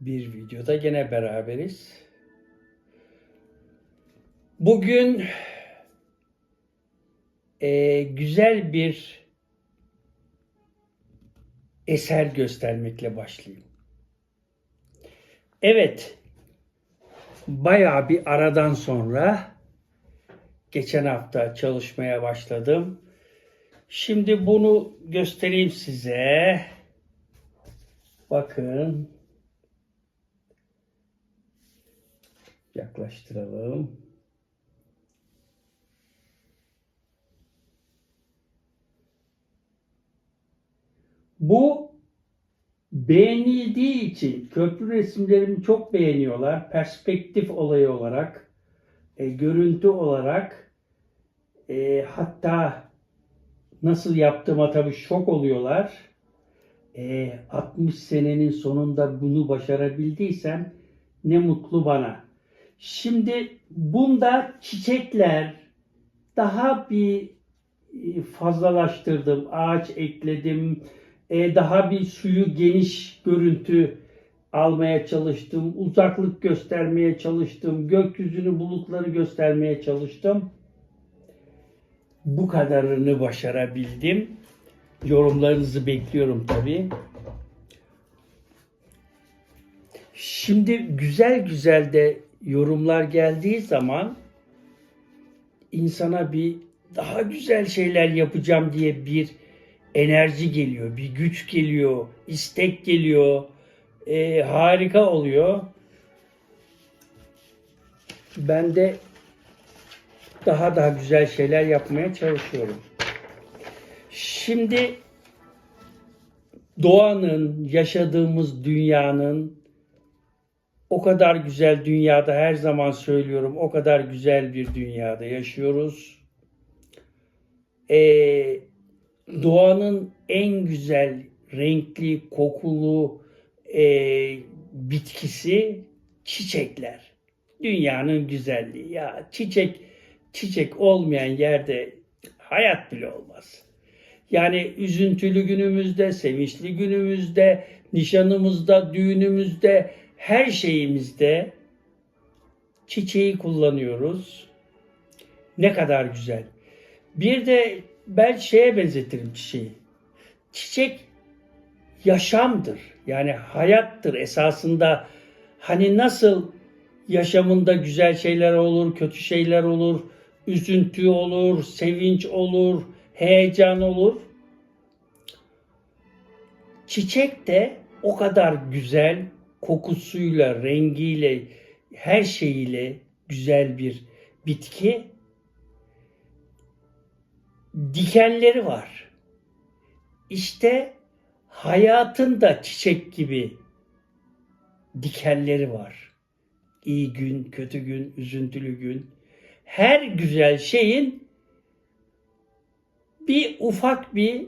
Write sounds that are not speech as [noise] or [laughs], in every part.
bir videoda gene beraberiz. Bugün eee, güzel bir eser göstermekle başlayayım. Evet, bayağı bir aradan sonra geçen hafta çalışmaya başladım. Şimdi bunu göstereyim size. Bakın. Yaklaştıralım. Bu beğenildiği için köprü resimlerimi çok beğeniyorlar. Perspektif olayı olarak, e, görüntü olarak, e, hatta nasıl yaptığıma tabii şok oluyorlar. E, 60 senenin sonunda bunu başarabildiysem ne mutlu bana. Şimdi bunda çiçekler daha bir e, fazlalaştırdım. Ağaç ekledim. E, daha bir suyu geniş görüntü almaya çalıştım. Uzaklık göstermeye çalıştım. Gökyüzünü bulutları göstermeye çalıştım. Bu kadarını başarabildim. Yorumlarınızı bekliyorum tabii. Şimdi güzel güzel de yorumlar geldiği zaman insana bir daha güzel şeyler yapacağım diye bir enerji geliyor, bir güç geliyor, istek geliyor, Ee, harika oluyor. Ben de daha daha güzel şeyler yapmaya çalışıyorum. Şimdi doğanın, yaşadığımız dünyanın o kadar güzel dünyada her zaman söylüyorum o kadar güzel bir dünyada yaşıyoruz. Ee, doğanın en güzel renkli, kokulu e, bitkisi çiçekler. Dünyanın güzelliği. Ya çiçek çiçek olmayan yerde hayat bile olmaz. Yani üzüntülü günümüzde, sevinçli günümüzde, nişanımızda, düğünümüzde, her şeyimizde çiçeği kullanıyoruz. Ne kadar güzel. Bir de ben şeye benzetirim çiçeği. Çiçek yaşamdır. Yani hayattır esasında. Hani nasıl yaşamında güzel şeyler olur, kötü şeyler olur, üzüntü olur, sevinç olur, heyecan olur. Çiçek de o kadar güzel kokusuyla, rengiyle, her şeyiyle güzel bir bitki. Dikenleri var. İşte hayatın da çiçek gibi dikenleri var. İyi gün, kötü gün, üzüntülü gün. Her güzel şeyin bir ufak bir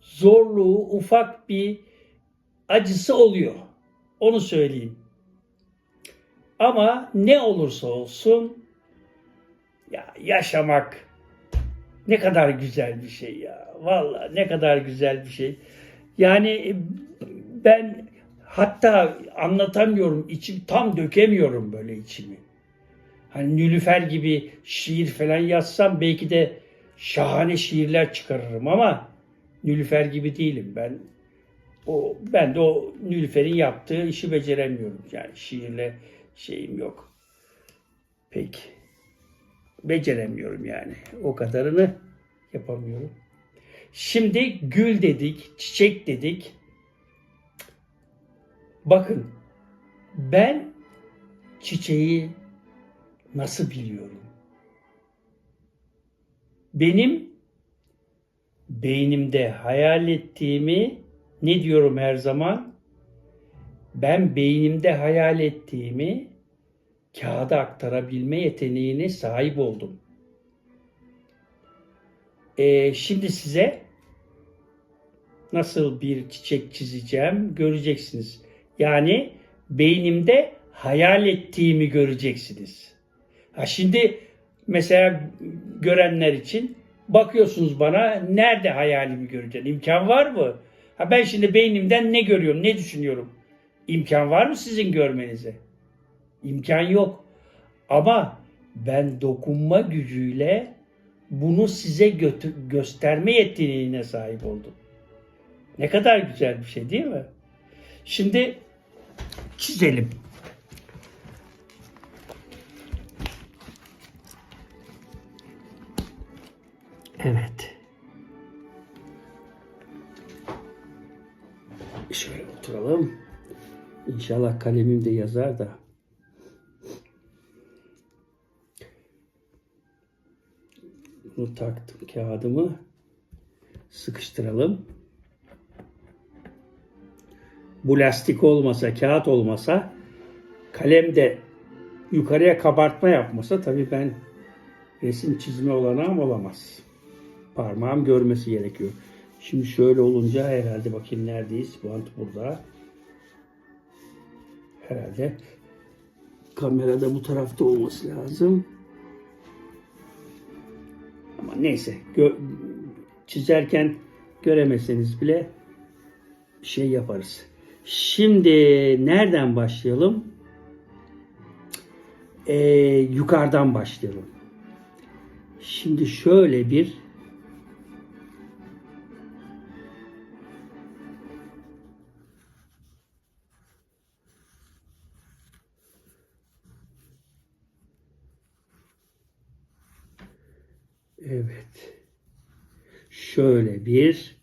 zorluğu, ufak bir acısı oluyor. Onu söyleyeyim. Ama ne olursa olsun ya yaşamak ne kadar güzel bir şey ya. Vallahi ne kadar güzel bir şey. Yani ben hatta anlatamıyorum, içim tam dökemiyorum böyle içimi. Hani Nülüfer gibi şiir falan yazsam belki de şahane şiirler çıkarırım ama Nülüfer gibi değilim. Ben o ben de o Nülüfer'in yaptığı işi beceremiyorum. Yani şiirle şeyim yok. Pek beceremiyorum yani. O kadarını yapamıyorum. Şimdi gül dedik, çiçek dedik. Bakın ben çiçeği nasıl biliyorum? Benim beynimde hayal ettiğimi ne diyorum her zaman? Ben beynimde hayal ettiğimi kağıda aktarabilme yeteneğine sahip oldum. Ee, şimdi size nasıl bir çiçek çizeceğim göreceksiniz. Yani beynimde hayal ettiğimi göreceksiniz. Ha şimdi mesela görenler için bakıyorsunuz bana nerede hayalimi göreceksin? İmkan var mı? Ha ben şimdi beynimden ne görüyorum, ne düşünüyorum? İmkan var mı sizin görmenize? İmkan yok. Ama ben dokunma gücüyle bunu size götü- gösterme yeteneğine sahip oldum. Ne kadar güzel bir şey değil mi? Şimdi çizelim. İnşallah kalemim de yazar da. Bunu taktım kağıdımı. Sıkıştıralım. Bu lastik olmasa, kağıt olmasa, kalem de yukarıya kabartma yapmasa tabii ben resim çizme olanağım olamaz. Parmağım görmesi gerekiyor. Şimdi şöyle olunca herhalde bakayım neredeyiz? Bant burada. Herhalde kamerada bu tarafta olması lazım. Ama neyse gö- çizerken göremeseniz bile bir şey yaparız. Şimdi nereden başlayalım? Ee, yukarıdan başlayalım. Şimdi şöyle bir Şöyle bir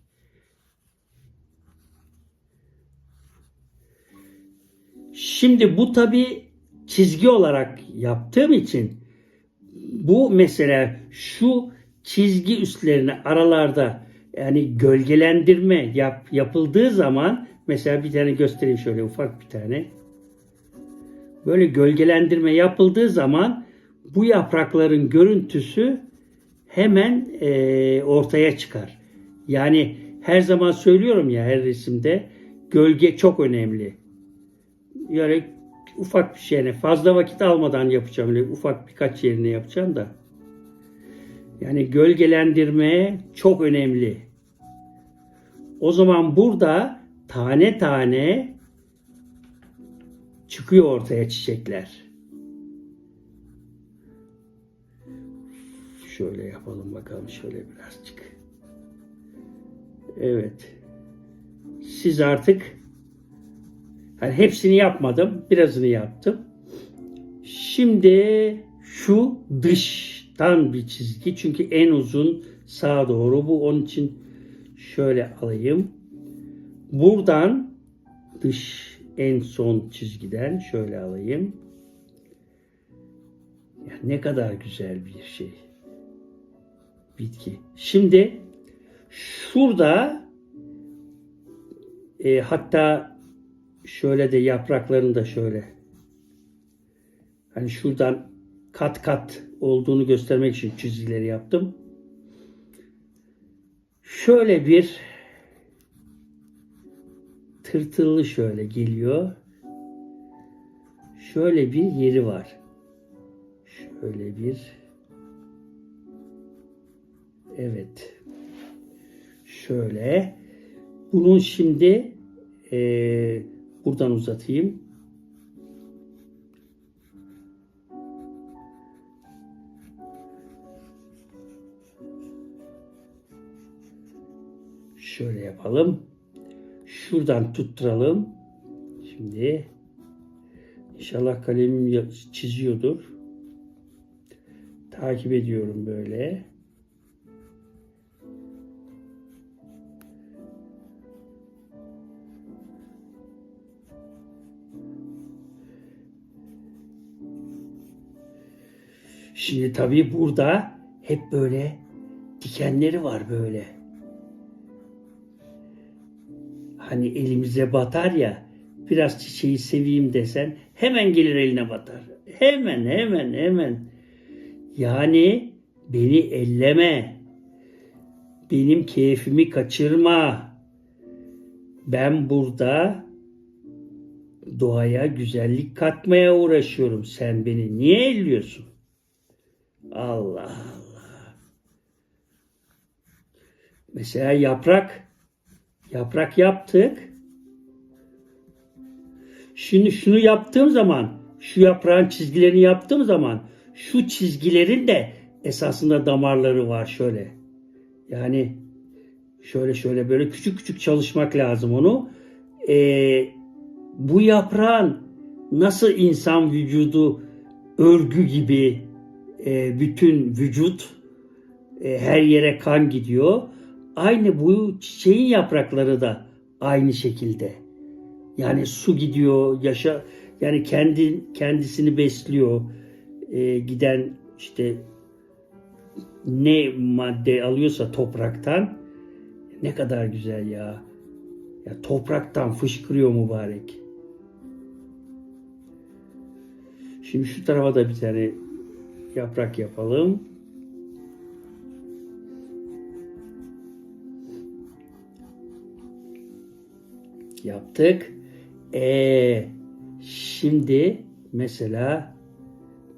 Şimdi bu tabi çizgi olarak yaptığım için bu mesela şu çizgi üstlerine aralarda yani gölgelendirme yap, yapıldığı zaman mesela bir tane göstereyim şöyle ufak bir tane. Böyle gölgelendirme yapıldığı zaman bu yaprakların görüntüsü hemen e, ortaya çıkar. Yani her zaman söylüyorum ya her resimde gölge çok önemli. Yani ufak bir şeyine fazla vakit almadan yapacağım. Öyle ufak birkaç yerine yapacağım da. Yani gölgelendirme çok önemli. O zaman burada tane tane çıkıyor ortaya çiçekler. Şöyle yapalım bakalım şöyle birazcık. Evet. Siz artık yani hepsini yapmadım. Birazını yaptım. Şimdi şu dıştan bir çizgi. Çünkü en uzun sağa doğru bu. Onun için şöyle alayım. Buradan dış en son çizgiden şöyle alayım. Ya ne kadar güzel bir şey. Bitki. Şimdi şurada e, hatta şöyle de yapraklarını da şöyle hani şuradan kat kat olduğunu göstermek için çizgileri yaptım. Şöyle bir tırtıllı şöyle geliyor. Şöyle bir yeri var. Şöyle bir Evet. Şöyle. Bunun şimdi eee, buradan uzatayım. Şöyle yapalım. Şuradan tutturalım. Şimdi inşallah kalemim çiziyordur. Takip ediyorum böyle. Şimdi tabii burada hep böyle dikenleri var böyle. Hani elimize batar ya biraz çiçeği seveyim desen hemen gelir eline batar. Hemen hemen hemen. Yani beni elleme. Benim keyfimi kaçırma. Ben burada doğaya güzellik katmaya uğraşıyorum. Sen beni niye elliyorsun? Allah Allah. Mesela yaprak. Yaprak yaptık. Şimdi şunu yaptığım zaman, şu yaprağın çizgilerini yaptığım zaman şu çizgilerin de esasında damarları var şöyle. Yani şöyle şöyle böyle küçük küçük çalışmak lazım onu. Ee, bu yaprağın nasıl insan vücudu örgü gibi e, bütün vücut e, her yere kan gidiyor. Aynı bu çiçeğin yaprakları da aynı şekilde. Yani su gidiyor, yaşa yani kendi kendisini besliyor. E, giden işte ne madde alıyorsa topraktan ne kadar güzel ya. Ya topraktan fışkırıyor mübarek. Şimdi şu tarafa da bir tane yaprak yapalım. Yaptık. Ee, şimdi mesela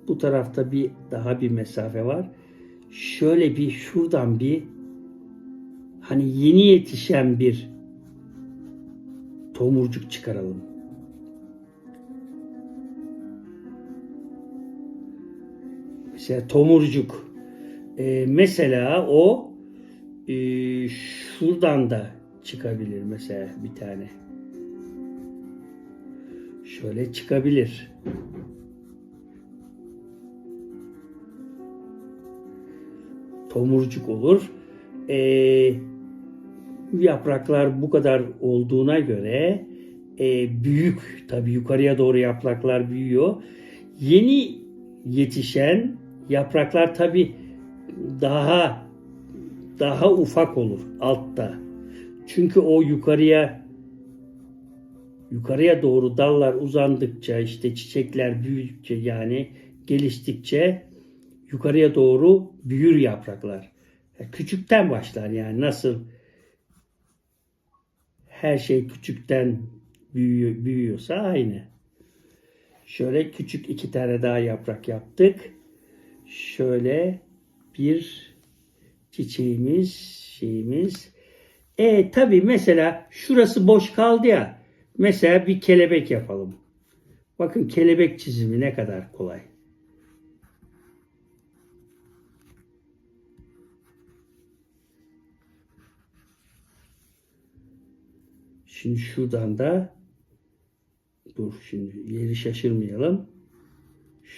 bu tarafta bir daha bir mesafe var. Şöyle bir şuradan bir hani yeni yetişen bir tomurcuk çıkaralım. Mesela tomurcuk. Ee, mesela o e, şuradan da çıkabilir mesela bir tane. Şöyle çıkabilir. Tomurcuk olur. Ee, yapraklar bu kadar olduğuna göre e, büyük tabi yukarıya doğru yapraklar büyüyor. Yeni yetişen yapraklar tabi daha daha ufak olur altta. Çünkü o yukarıya yukarıya doğru dallar uzandıkça işte çiçekler büyüdükçe yani geliştikçe yukarıya doğru büyür yapraklar. Küçükten başlar yani nasıl her şey küçükten büyüyor, büyüyorsa aynı. Şöyle küçük iki tane daha yaprak yaptık. Şöyle bir çiçeğimiz, şeyimiz. E tabi mesela şurası boş kaldı ya. Mesela bir kelebek yapalım. Bakın kelebek çizimi ne kadar kolay. Şimdi şuradan da dur şimdi yeri şaşırmayalım.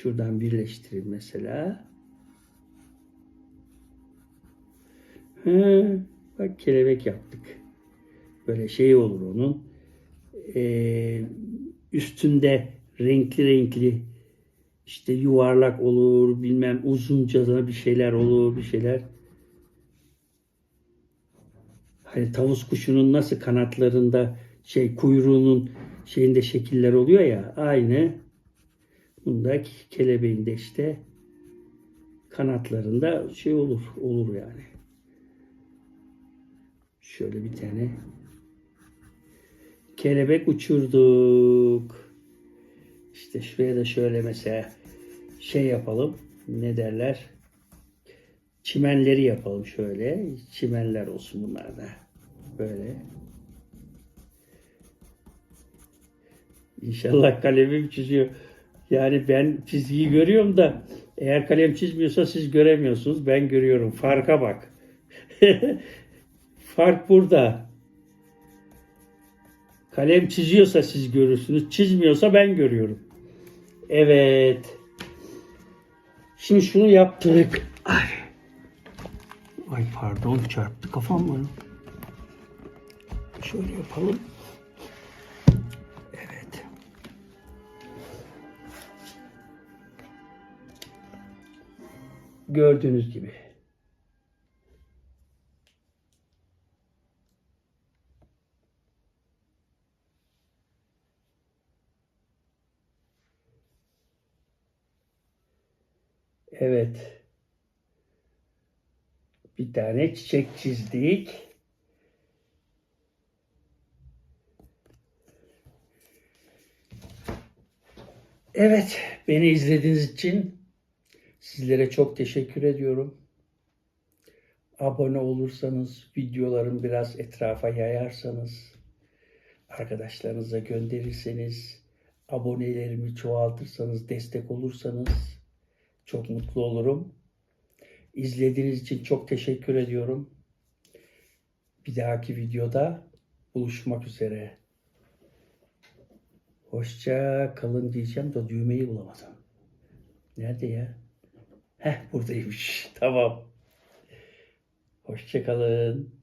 Şuradan birleştirir mesela. He, bak kelebek yaptık. Böyle şey olur onun. Ee, üstünde renkli renkli işte yuvarlak olur, bilmem uzunca da bir şeyler olur, bir şeyler. Hani tavus kuşunun nasıl kanatlarında şey kuyruğunun şeyinde şekiller oluyor ya aynı bunda kelebeğinde işte kanatlarında şey olur olur yani. Şöyle bir tane kelebek uçurduk. İşte şuraya da şöyle mesela şey yapalım. Ne derler? Çimenleri yapalım şöyle. Çimenler olsun bunlar da. Böyle. İnşallah kalemim çiziyor. Yani ben çizgiyi görüyorum da eğer kalem çizmiyorsa siz göremiyorsunuz. Ben görüyorum. Farka bak. [laughs] Fark burada. Kalem çiziyorsa siz görürsünüz. Çizmiyorsa ben görüyorum. Evet. Şimdi şunu yaptık. Ay. Ay pardon çarptı kafam bana. Şöyle yapalım. Gördüğünüz gibi. Evet. Bir tane çiçek çizdik. Evet, beni izlediğiniz için sizlere çok teşekkür ediyorum. Abone olursanız, videolarımı biraz etrafa yayarsanız, arkadaşlarınıza gönderirseniz, abonelerimi çoğaltırsanız, destek olursanız çok mutlu olurum. İzlediğiniz için çok teşekkür ediyorum. Bir dahaki videoda buluşmak üzere. Hoşça kalın diyeceğim de düğmeyi bulamadım. Nerede ya? Heh buradaymış. Tamam. Hoşça kalın.